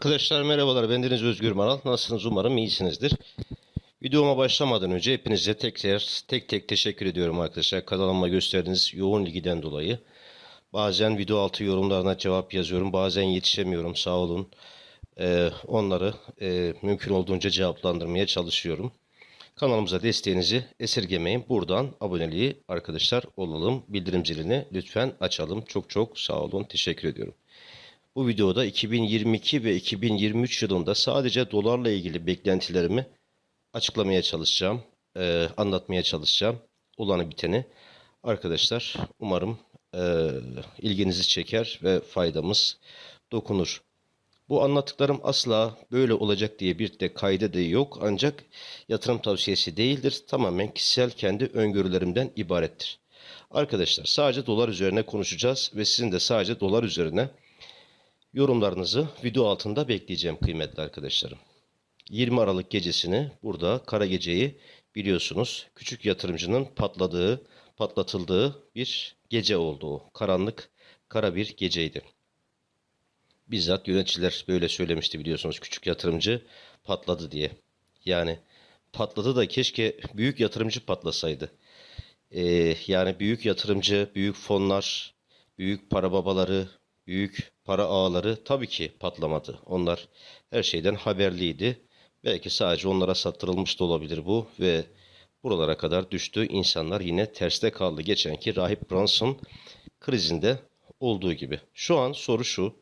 Arkadaşlar merhabalar. Bendeniz Özgür Maral. Nasılsınız? Umarım iyisinizdir. Videoma başlamadan önce hepinize tekrar tek tek teşekkür ediyorum arkadaşlar. Kanalıma gösterdiğiniz yoğun ilgiden dolayı. Bazen video altı yorumlarına cevap yazıyorum. Bazen yetişemiyorum. Sağ olun. Ee, onları e, mümkün olduğunca cevaplandırmaya çalışıyorum. Kanalımıza desteğinizi esirgemeyin. Buradan aboneliği arkadaşlar olalım. Bildirim zilini lütfen açalım. Çok çok sağ olun. Teşekkür ediyorum. Bu videoda 2022 ve 2023 yılında sadece dolarla ilgili beklentilerimi açıklamaya çalışacağım, e, anlatmaya çalışacağım olanı biteni. Arkadaşlar umarım e, ilginizi çeker ve faydamız dokunur. Bu anlattıklarım asla böyle olacak diye bir de kaydı da yok ancak yatırım tavsiyesi değildir. Tamamen kişisel kendi öngörülerimden ibarettir. Arkadaşlar sadece dolar üzerine konuşacağız ve sizin de sadece dolar üzerine Yorumlarınızı video altında bekleyeceğim kıymetli arkadaşlarım. 20 Aralık gecesini burada kara geceyi biliyorsunuz küçük yatırımcının patladığı, patlatıldığı bir gece oldu o. Karanlık, kara bir geceydi. Bizzat yöneticiler böyle söylemişti biliyorsunuz küçük yatırımcı patladı diye. Yani patladı da keşke büyük yatırımcı patlasaydı. Ee, yani büyük yatırımcı, büyük fonlar, büyük para babaları, büyük para ağları tabii ki patlamadı. Onlar her şeyden haberliydi. Belki sadece onlara sattırılmış da olabilir bu ve buralara kadar düştü. İnsanlar yine terste kaldı. Geçenki Rahip Brunson krizinde olduğu gibi. Şu an soru şu.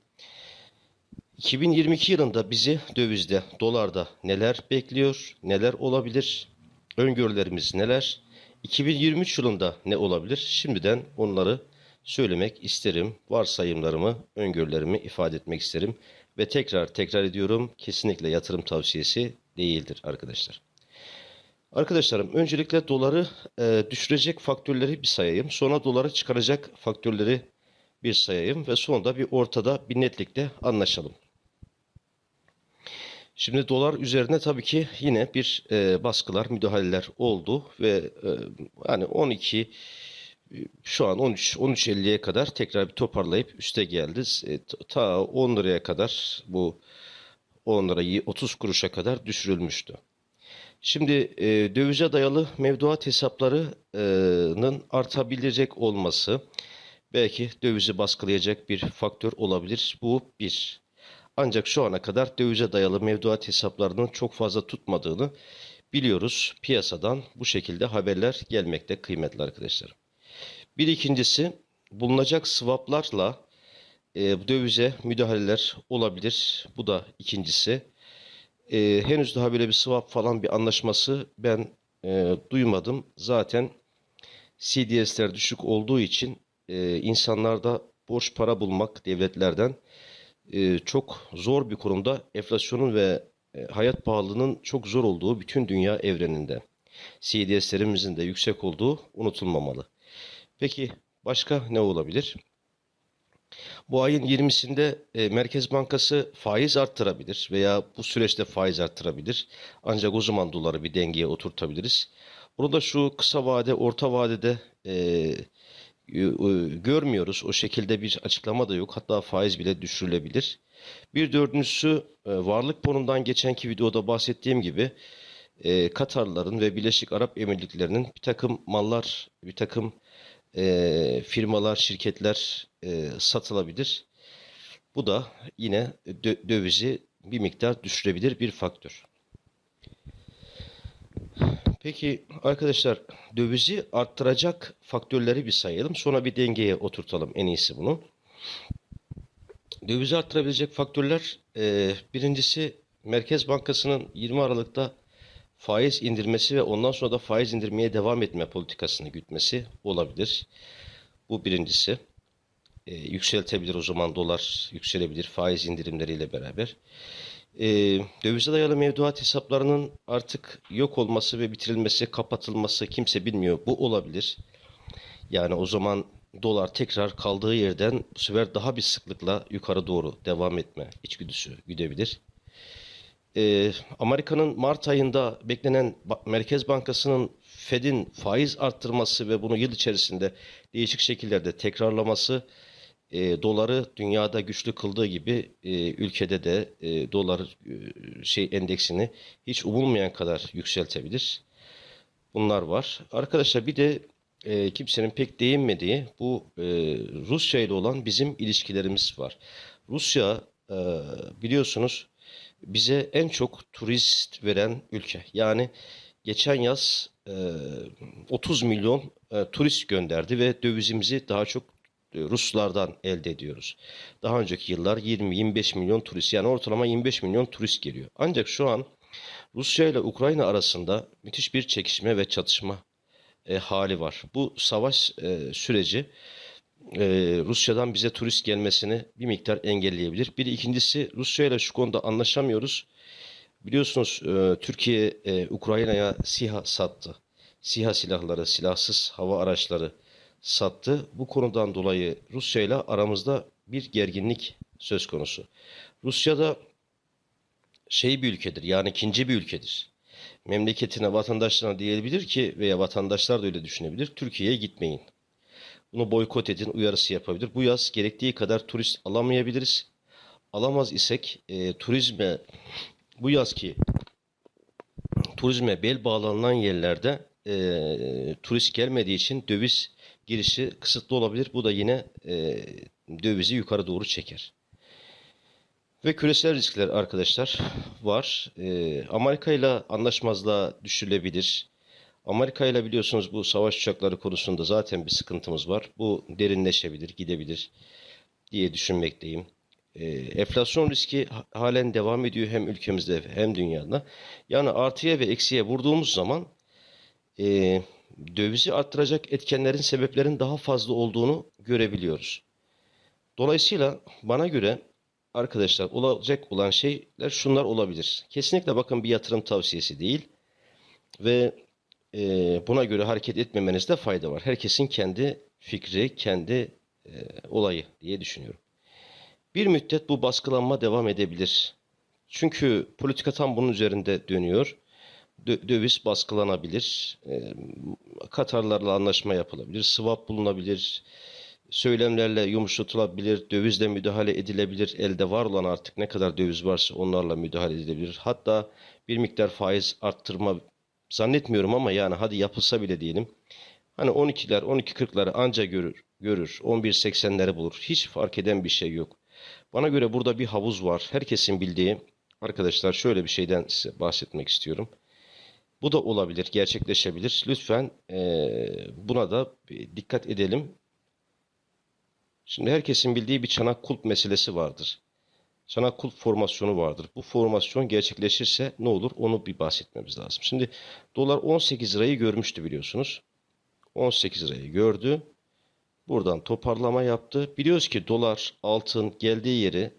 2022 yılında bizi dövizde, dolarda neler bekliyor, neler olabilir, öngörülerimiz neler, 2023 yılında ne olabilir? Şimdiden onları söylemek isterim. Varsayımlarımı, öngörülerimi ifade etmek isterim. Ve tekrar tekrar ediyorum kesinlikle yatırım tavsiyesi değildir arkadaşlar. Arkadaşlarım öncelikle doları e, düşürecek faktörleri bir sayayım. Sonra doları çıkaracak faktörleri bir sayayım. Ve sonra da bir ortada bir netlikle anlaşalım. Şimdi dolar üzerine tabii ki yine bir e, baskılar, müdahaleler oldu ve e, hani 12 şu an 13 13.50'ye kadar tekrar bir toparlayıp üste geldi. E, ta 10 liraya kadar bu 10 lirayı 30 kuruşa kadar düşürülmüştü. Şimdi e, dövize dayalı mevduat hesaplarının artabilecek olması belki dövizi baskılayacak bir faktör olabilir. Bu bir. Ancak şu ana kadar dövize dayalı mevduat hesaplarının çok fazla tutmadığını biliyoruz. Piyasadan bu şekilde haberler gelmekte kıymetli arkadaşlarım. Bir ikincisi bulunacak swaplarla e, dövize müdahaleler olabilir. Bu da ikincisi. E, henüz daha böyle bir swap falan bir anlaşması ben e, duymadım. Zaten CDS'ler düşük olduğu için e, insanlarda borç para bulmak devletlerden e, çok zor bir konumda enflasyonun ve e, hayat pahalılığının çok zor olduğu bütün dünya evreninde. CDS'lerimizin de yüksek olduğu unutulmamalı. Peki başka ne olabilir? Bu ayın 20'sinde e, Merkez Bankası faiz arttırabilir veya bu süreçte faiz arttırabilir. Ancak o zaman doları bir dengeye oturtabiliriz. Burada şu kısa vade, orta vadede e, görmüyoruz. O şekilde bir açıklama da yok. Hatta faiz bile düşürülebilir. Bir dördüncüsü e, varlık fonundan geçenki videoda bahsettiğim gibi e, Katarların ve Birleşik Arap Emirlikleri'nin bir takım mallar, bir takım e, firmalar, şirketler e, satılabilir. Bu da yine dö- dövizi bir miktar düşürebilir bir faktör. Peki arkadaşlar dövizi arttıracak faktörleri bir sayalım. Sonra bir dengeye oturtalım en iyisi bunu. Dövizi arttırabilecek faktörler e, birincisi Merkez Bankası'nın 20 Aralık'ta faiz indirmesi ve ondan sonra da faiz indirmeye devam etme politikasını gütmesi olabilir. Bu birincisi. E, yükseltebilir o zaman dolar yükselebilir faiz indirimleriyle beraber. E, dövize dayalı mevduat hesaplarının artık yok olması ve bitirilmesi, kapatılması kimse bilmiyor. Bu olabilir. Yani o zaman dolar tekrar kaldığı yerden bu sefer daha bir sıklıkla yukarı doğru devam etme içgüdüsü güdebilir. Ee, Amerika'nın Mart ayında beklenen Merkez Bankası'nın Fed'in faiz arttırması ve bunu yıl içerisinde değişik şekillerde tekrarlaması e, doları dünyada güçlü kıldığı gibi e, ülkede de e, dolar e, şey endeksini hiç umulmayan kadar yükseltebilir. Bunlar var. Arkadaşlar bir de e, kimsenin pek değinmediği bu e, Rusya ile olan bizim ilişkilerimiz var. Rusya e, biliyorsunuz bize en çok turist veren ülke. Yani geçen yaz e, 30 milyon e, turist gönderdi ve dövizimizi daha çok e, Ruslardan elde ediyoruz. Daha önceki yıllar 20-25 milyon turist yani ortalama 25 milyon turist geliyor. Ancak şu an Rusya ile Ukrayna arasında müthiş bir çekişme ve çatışma e, hali var. Bu savaş e, süreci e, Rusya'dan bize turist gelmesini bir miktar engelleyebilir. Bir ikincisi Rusya ile şu konuda anlaşamıyoruz. Biliyorsunuz e, Türkiye e, Ukrayna'ya SİHA sattı. SİHA silahları, silahsız hava araçları sattı. Bu konudan dolayı Rusya ile aramızda bir gerginlik söz konusu. Rusya'da şey bir ülkedir yani ikinci bir ülkedir. Memleketine, vatandaşlarına diyebilir ki veya vatandaşlar da öyle düşünebilir. Türkiye'ye gitmeyin. Bunu boykot edin uyarısı yapabilir. Bu yaz gerektiği kadar turist alamayabiliriz. Alamaz isek e, turizme bu yazki turizme bel bağlanan yerlerde e, turist gelmediği için döviz girişi kısıtlı olabilir. Bu da yine e, dövizi yukarı doğru çeker. Ve küresel riskler arkadaşlar var. E, Amerika ile anlaşmazlığa düşülebilir. Amerika ile biliyorsunuz bu savaş uçakları konusunda zaten bir sıkıntımız var. Bu derinleşebilir, gidebilir diye düşünmekteyim. E, enflasyon riski ha- halen devam ediyor hem ülkemizde hem dünyada. Yani artıya ve eksiye vurduğumuz zaman e, dövizi arttıracak etkenlerin sebeplerin daha fazla olduğunu görebiliyoruz. Dolayısıyla bana göre arkadaşlar olacak olan şeyler şunlar olabilir. Kesinlikle bakın bir yatırım tavsiyesi değil ve e, buna göre hareket etmemenizde fayda var. Herkesin kendi fikri, kendi e, olayı diye düşünüyorum. Bir müddet bu baskılanma devam edebilir. Çünkü politika tam bunun üzerinde dönüyor. Dö- döviz baskılanabilir. E, Katarlarla anlaşma yapılabilir. Swap bulunabilir. Söylemlerle yumuşatılabilir. Dövizle müdahale edilebilir. Elde var olan artık ne kadar döviz varsa onlarla müdahale edilebilir. Hatta bir miktar faiz arttırma zannetmiyorum ama yani hadi yapılsa bile diyelim. Hani 12'ler 12.40'ları anca görür. Görür. 11.80'leri bulur. Hiç fark eden bir şey yok. Bana göre burada bir havuz var. Herkesin bildiği. Arkadaşlar şöyle bir şeyden size bahsetmek istiyorum. Bu da olabilir, gerçekleşebilir. Lütfen buna da dikkat edelim. Şimdi herkesin bildiği bir çanak kulp meselesi vardır. Çanak kulp formasyonu vardır. Bu formasyon gerçekleşirse ne olur onu bir bahsetmemiz lazım. Şimdi dolar 18 lirayı görmüştü biliyorsunuz. 18 lirayı gördü. Buradan toparlama yaptı. Biliyoruz ki dolar, altın geldiği yeri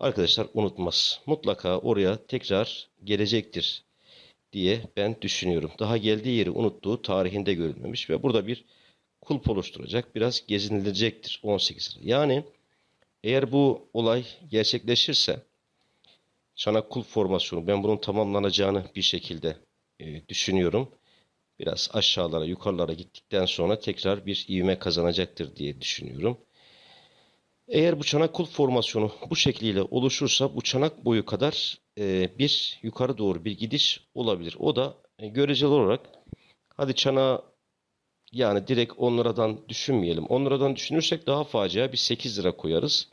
arkadaşlar unutmaz. Mutlaka oraya tekrar gelecektir diye ben düşünüyorum. Daha geldiği yeri unuttuğu tarihinde görülmemiş ve burada bir kulp oluşturacak. Biraz gezinilecektir 18 lira. Yani eğer bu olay gerçekleşirse çanak kulp formasyonu ben bunun tamamlanacağını bir şekilde e, düşünüyorum. Biraz aşağılara yukarılara gittikten sonra tekrar bir ivme kazanacaktır diye düşünüyorum. Eğer bu çanak kulp formasyonu bu şekliyle oluşursa bu çanak boyu kadar e, bir yukarı doğru bir gidiş olabilir. O da e, göreceli olarak hadi çanağı yani direkt 10 liradan düşünmeyelim. 10 liradan düşünürsek daha facia bir 8 lira koyarız.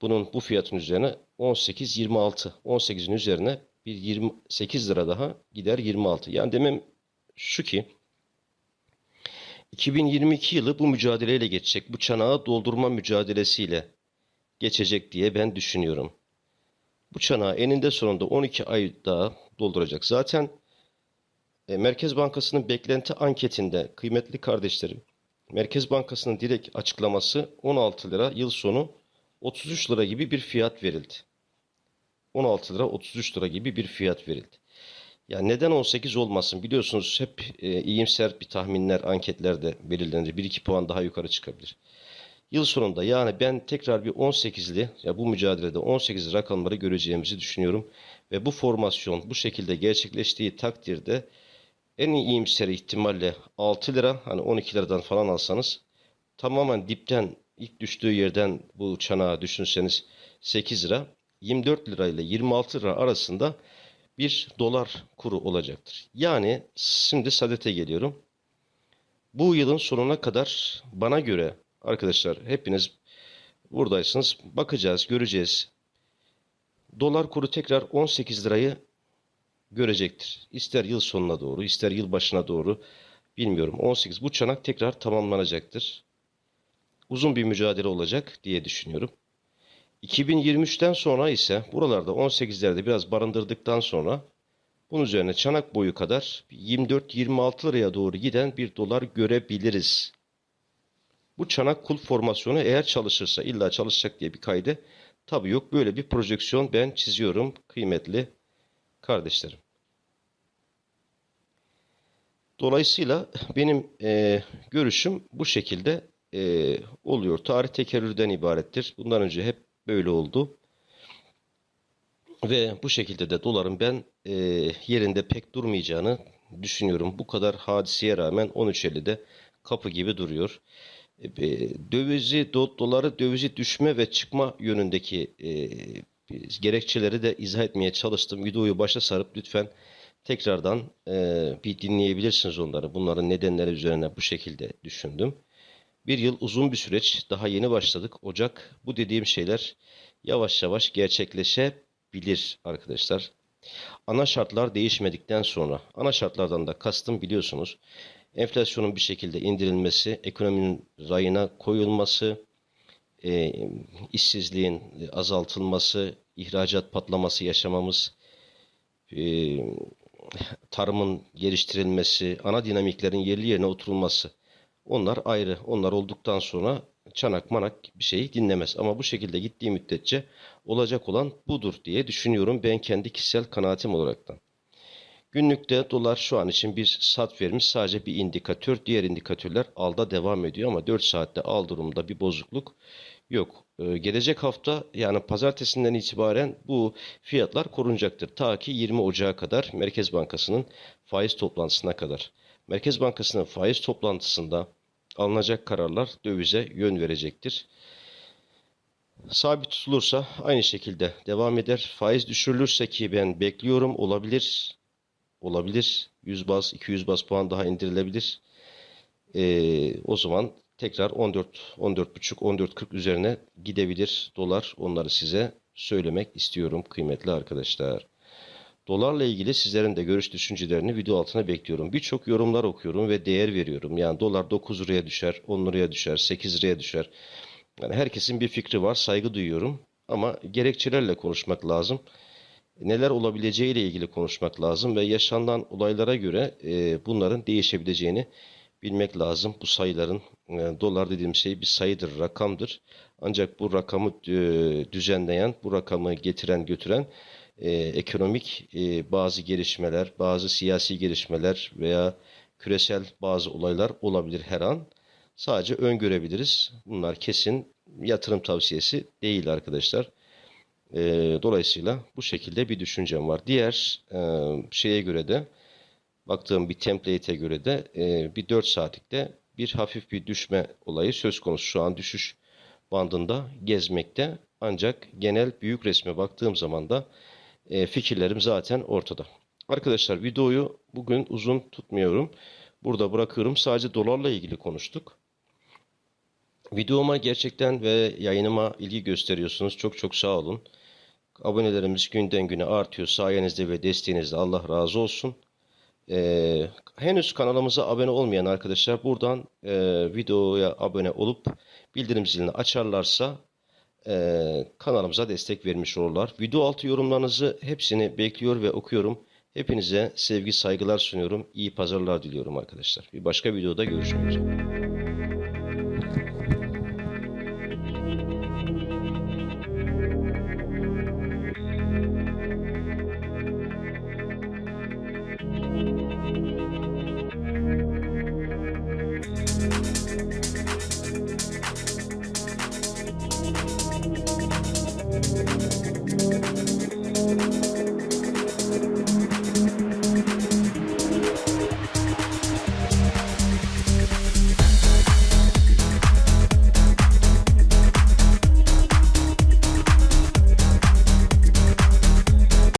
Bunun bu fiyatın üzerine 18 26 18'in üzerine bir 28 lira daha gider 26. Yani demem şu ki 2022 yılı bu mücadeleyle geçecek. Bu çanağı doldurma mücadelesiyle geçecek diye ben düşünüyorum. Bu çanağı eninde sonunda 12 ay daha dolduracak. Zaten Merkez Bankası'nın beklenti anketinde kıymetli kardeşlerim, Merkez Bankası'nın direkt açıklaması 16 lira yıl sonu 33 lira gibi bir fiyat verildi. 16 lira 33 lira gibi bir fiyat verildi. Ya neden 18 olmasın? Biliyorsunuz hep e, iyimser bir tahminler anketlerde belirlenir. 1-2 puan daha yukarı çıkabilir. Yıl sonunda yani ben tekrar bir 18'li ya bu mücadelede 18 rakamları göreceğimizi düşünüyorum. Ve bu formasyon bu şekilde gerçekleştiği takdirde en iyimser ihtimalle 6 lira hani 12 liradan falan alsanız tamamen dipten ilk düştüğü yerden bu çanağı düşünseniz 8 lira 24 lira ile 26 lira arasında bir dolar kuru olacaktır. Yani şimdi sadete geliyorum. Bu yılın sonuna kadar bana göre arkadaşlar hepiniz buradaysınız. Bakacağız, göreceğiz. Dolar kuru tekrar 18 lirayı görecektir. İster yıl sonuna doğru, ister yıl başına doğru bilmiyorum. 18 bu çanak tekrar tamamlanacaktır. Uzun bir mücadele olacak diye düşünüyorum. 2023'ten sonra ise buralarda 18'lerde biraz barındırdıktan sonra bunun üzerine çanak boyu kadar 24-26 liraya doğru giden bir dolar görebiliriz. Bu çanak kul formasyonu eğer çalışırsa illa çalışacak diye bir kaydı tabii yok. Böyle bir projeksiyon ben çiziyorum kıymetli kardeşlerim. Dolayısıyla benim e, görüşüm bu şekilde e, oluyor. Tarih tekerrürden ibarettir. Bundan önce hep böyle oldu. Ve bu şekilde de doların ben e, yerinde pek durmayacağını düşünüyorum. Bu kadar hadiseye rağmen 13.50'de kapı gibi duruyor. E, dövizi, do, doları dövizi düşme ve çıkma yönündeki e, gerekçeleri de izah etmeye çalıştım. Videoyu başa sarıp lütfen tekrardan e, bir dinleyebilirsiniz onları. Bunların nedenleri üzerine bu şekilde düşündüm. Bir yıl uzun bir süreç. Daha yeni başladık. Ocak bu dediğim şeyler yavaş yavaş gerçekleşebilir arkadaşlar. Ana şartlar değişmedikten sonra, ana şartlardan da kastım biliyorsunuz, enflasyonun bir şekilde indirilmesi, ekonominin rayına koyulması, e, işsizliğin azaltılması, ihracat patlaması yaşamamız, e, tarımın geliştirilmesi, ana dinamiklerin yerli yerine oturulması. Onlar ayrı. Onlar olduktan sonra çanak manak bir şeyi dinlemez. Ama bu şekilde gittiği müddetçe olacak olan budur diye düşünüyorum ben kendi kişisel kanaatim olaraktan. Günlükte dolar şu an için bir sat vermiş sadece bir indikatör. Diğer indikatörler alda devam ediyor ama 4 saatte al durumda bir bozukluk yok. Ee, gelecek hafta yani pazartesinden itibaren bu fiyatlar korunacaktır. Ta ki 20 Ocağı kadar Merkez Bankası'nın faiz toplantısına kadar. Merkez Bankası'nın faiz toplantısında alınacak kararlar dövize yön verecektir. Sabit tutulursa aynı şekilde devam eder. Faiz düşürülürse ki ben bekliyorum olabilir. Olabilir. 100 bas 200 bas puan daha indirilebilir. Ee, o zaman tekrar 14 14.5 14.40 üzerine gidebilir dolar. Onları size söylemek istiyorum kıymetli arkadaşlar. Dolarla ilgili sizlerin de görüş düşüncelerini video altına bekliyorum. Birçok yorumlar okuyorum ve değer veriyorum. Yani dolar 9 liraya düşer, 10 liraya düşer, 8 liraya düşer. Yani herkesin bir fikri var, saygı duyuyorum. Ama gerekçelerle konuşmak lazım. Neler olabileceği ile ilgili konuşmak lazım ve yaşanan olaylara göre e, bunların değişebileceğini bilmek lazım. Bu sayıların e, dolar dediğim şey bir sayıdır, rakamdır. Ancak bu rakamı e, düzenleyen, bu rakamı getiren, götüren e, ekonomik e, bazı gelişmeler, bazı siyasi gelişmeler veya küresel bazı olaylar olabilir her an. Sadece öngörebiliriz. Bunlar kesin yatırım tavsiyesi değil arkadaşlar. E, dolayısıyla bu şekilde bir düşüncem var. Diğer e, şeye göre de baktığım bir template'e göre de e, bir 4 saatlikte bir hafif bir düşme olayı söz konusu. Şu an düşüş bandında gezmekte. Ancak genel büyük resme baktığım zaman da e, fikirlerim zaten ortada. Arkadaşlar videoyu bugün uzun tutmuyorum. Burada bırakıyorum. Sadece dolarla ilgili konuştuk. Videoma gerçekten ve yayınıma ilgi gösteriyorsunuz. Çok çok sağ olun. Abonelerimiz günden güne artıyor. Sayenizde ve desteğinizde Allah razı olsun. Ee, henüz kanalımıza abone olmayan arkadaşlar buradan e, videoya abone olup bildirim zilini açarlarsa e, kanalımıza destek vermiş olurlar. Video altı yorumlarınızı hepsini bekliyor ve okuyorum. Hepinize sevgi saygılar sunuyorum. İyi pazarlar diliyorum arkadaşlar. Bir başka videoda görüşmek üzere.